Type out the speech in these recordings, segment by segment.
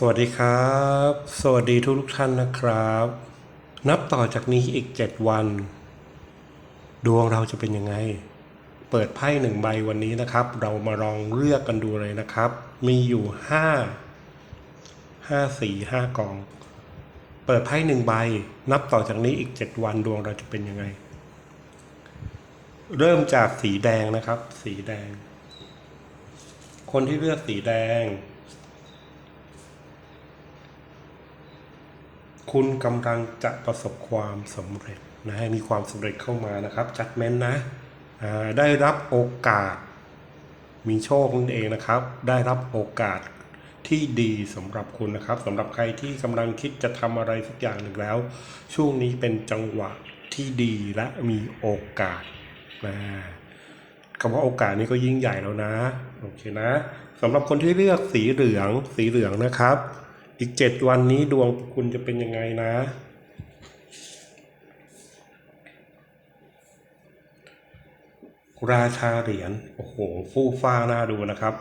สวัสดีครับ สวัสดีทุกทุกท่านนะครับ นับต่อจากนี้อีก7วัน ดวงเราจะเป็นยังไง เปิดไพ่หนึ่งใบวันนี้นะครับ เรามาลองเลือกกันดูเลยนะครับ มีอยู่5 5สี5กอง เปิดไพ่หนึ่งใบ นับต่อจากนี้อีก7วันดวงเราจะเป็นยังไง เริ่มจากสีแดงนะครับ สีแดง คนที่เลือกสีแดง คุณกำลังจะประสบความสำเร็จนะให้มีความสำเร็จเข้ามานะครับจัดเม้นนะได้รับโอกาส มีโชคนั่นเองนะครับ ได้รับโอกาสที่ดีสำหรับคุณนะครับสำหรับใครที่กำลังคิดจะทำอะไรสักอย่างหนึ่งแล้ว ช่วงนี้เป็นจังหวะที่ดีและมีโอกาสนะคำว่าโอกาสนี้ก็ยิ่งใหญ่แล้วนะโอเคนะสำหรับคนที่เลือกสีเหลืองสีเหลืองนะครับ อีกเจ็ดวันนี้ดวงคุณจะเป็นยังไงนะ ราชาเหรียญโอ้โหฟู่ฟ้าน่าดูนะครับ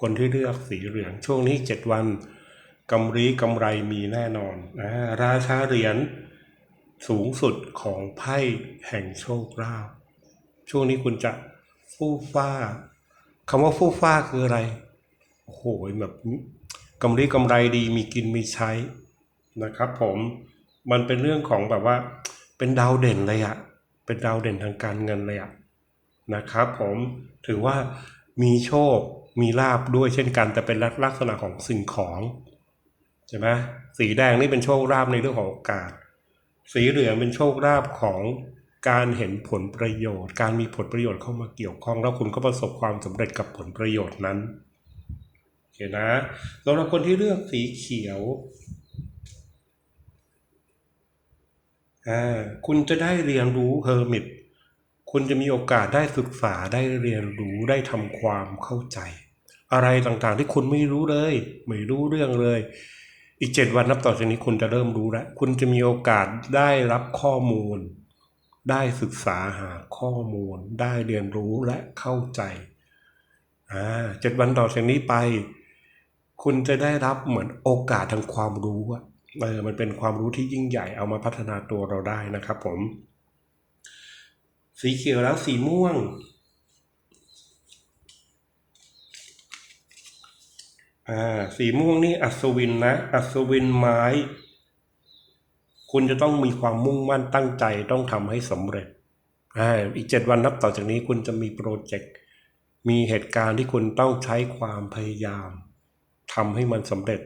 คนที่เลือกสีเหลืองช่วงนี้เจ็ดวันกำรีกำไรมีแน่นอนนะราชาเหรียญสูงสุดของไพ่แห่งโชคลาภช่วงนี้คุณจะฟู่ฟ้าคำว่าฟู่ฟ้าคืออะไร โอ้โหแบบ กำไรกำไรดีมีกินมีใช้นะครับผมมันเป็นเรื่องของแบบว่า เป็นดาวเด่นเลยอะเป็นดาวเด่นทางการเงินเลยอะนะครับผมถือว่ามีโชคมีลาบด้วยเช่นกัน แต่เป็นลักษณะของสิ่งของใช่ไหมสีแดงนี่เป็นโชคลาภในเรื่องของโอกาส สีเหลืองเป็นโชคลาภของการเห็นผลประโยชน์ การมีผลประโยชน์เข้ามาเกี่ยวข้อง แล้วคุณก็ประสบความสำเร็จกับผลประโยชน์นั้น เคนะสำหรับคนที่เลือกสีเขียวคุณจะได้เรียนรู้เฮอร์มิตคุณจะมีโอกาสได้ศึกษาได้เรียนรู้ได้ทำความเข้าใจ อะไรต่างๆที่คุณไม่รู้เลย ไม่รู้เรื่องเลย อีกเจ็ดวันนับต่อจากนี้คุณจะเริ่มรู้แล้ว คุณจะมีโอกาสได้รับข้อมูล ได้ศึกษาหาข้อมูล ได้เรียนรู้และเข้าใจอ่าเจ็ดวันต่อจากนี้ไป คุณจะได้รับเหมือนโอกาสทางความรู้อะเออมันเป็นความรู้ที่ยิ่งใหญ่เอามาพัฒนาตัวเราได้นะครับผม สีเขียวแล้วสีม่วง อ่า สีม่วงนี่อัศวินนะ อัศวินไม้ คุณจะต้องมีความมุ่งมั่นตั้งใจต้องทำให้สำเร็จ อ่า อีกเจ็ดวันนับต่อจากนี้คุณจะมีโปรเจกต์ มีเหตุการณ์ที่คุณต้องใช้ความพยายาม ทำให้มันสำเร็จ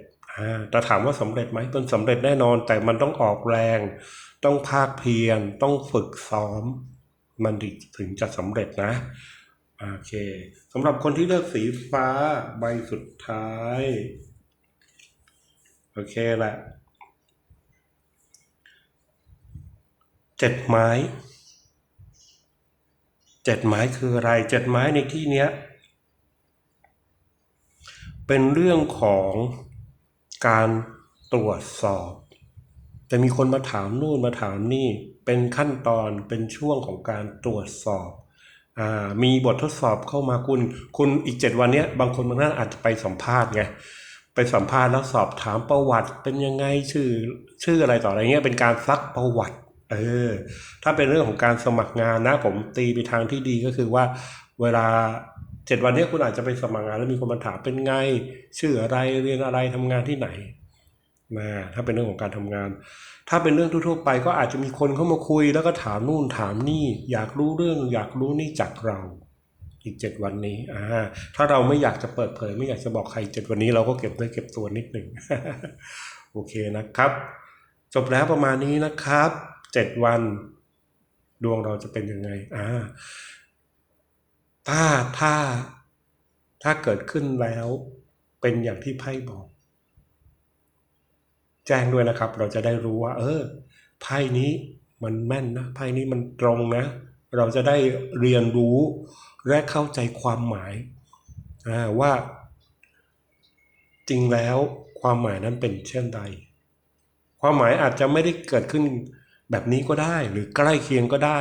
แต่ถามว่าสำเร็จไหมมันสำเร็จแน่นอน แต่มันต้องออกแรง ต้องภาคเพียรต้องฝึกซ้อม มันถึงจะสำเร็จนะโอเคสำหรับคนที่เลือกสีฟ้าใบสุดท้าย โอเคแหละเจ็ดไม้เจ็ดไม้คืออะไรเจ็ดไม้ในที่เนี้ย เป็นเรื่องของการตรวจสอบ จะมีคนมาถามนู่นมาถามนี่ เป็นขั้นตอนเป็นช่วงของการตรวจสอบอมีบททดสอบเข้ามาคุณ คุณอีกเจ็ดวันเนี้ยบางคนบางท่านอาจจะไปสัมภาษณ์ไงไปสัมภาษณ์แล้วสอบถามประวัติ เป็นยังไงชื่อชื่ออะไรต่ออะไรเงี้ยเป็นการซักประวัติเออถ้าเป็นเรื่องของการสมัครงานนะผมตีไปทางที่ดีก็คือว่า เวลา เจ็ดวันนี้คุณอาจจะไปสมัครงานแล้วมีคนมาถามเป็นไง ชื่ออะไรเรียนอะไรทำงานที่ไหนนะถ้าเป็นเรื่องของการทำงาน ถ้าเป็นเรื่องทั่วๆไปก็อาจจะมีคนเข้ามาคุย แล้วก็ถามนู่นถามนี่ อยากรู้เรื่อง อยากรู้นี่จากเรา อีกเจ็ดวันนี้อ่าถ้าเราไม่อยากจะเปิดเผย ไม่อยากจะบอกใครเจ็ดวันนี้เราก็เก็บไว้เก็บตัวนิดหนึ่งโอเคนะครับ จบแล้วประมาณนี้นะครับเจ็ดวัน ดวงเราจะเป็นยังไงอ่า ถ้าถ้าถ้าเกิดขึ้นแล้วเป็นอย่างที่ไพ่บอก แจ้งด้วยนะครับ เราจะได้รู้ว่า เออไพ่นี้มันแม่นนะไพ่นี้มันตรงนะ เราจะได้เรียนรู้และเข้าใจความหมายว่า จริงแล้วความหมายนั้นเป็นเช่นใด ความหมายอาจจะไม่ได้เกิดขึ้นแบบนี้ก็ได้ หรือใกล้เคียงก็ได้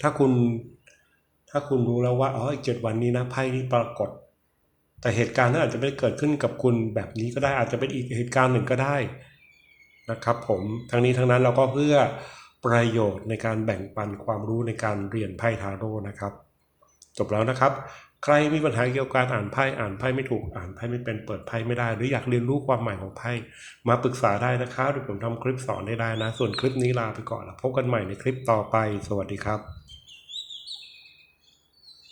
ถ้าคุณ ถ้าคุณรู้แล้วว่าอ๋ออีกเจ็ดวันนี้นะไพ่นี้ปรากฏ แต่เหตุการณ์นั้นอาจจะไม่เกิดขึ้นกับคุณแบบนี้ก็ได้อาจจะเป็นอีกเหตุการณ์หนึ่งก็ได้นะครับผมทั้งนี้ทั้งนั้นเราก็เพื่อประโยชน์ในการแบ่งปันความรู้ในการเรียนไพ่ทาโร่นะครับ จบแล้วนะครับ ใครมีปัญหาเกี่ยวกับการอ่านไพ่อ่านไพ่ไม่ถูกอ่านไพ่ไม่เป็นเปิดไพ่ไม่ได้ หรืออยากเรียนรู้ความหมายของไพ่มาปรึกษาได้นะครับเดี๋ยวผมทำคลิปสอนให้ได้นะ ส่วนคลิปนี้ลาไปก่อนแล้วพบกันใหม่ในคลิปต่อไป สวัสดีครับ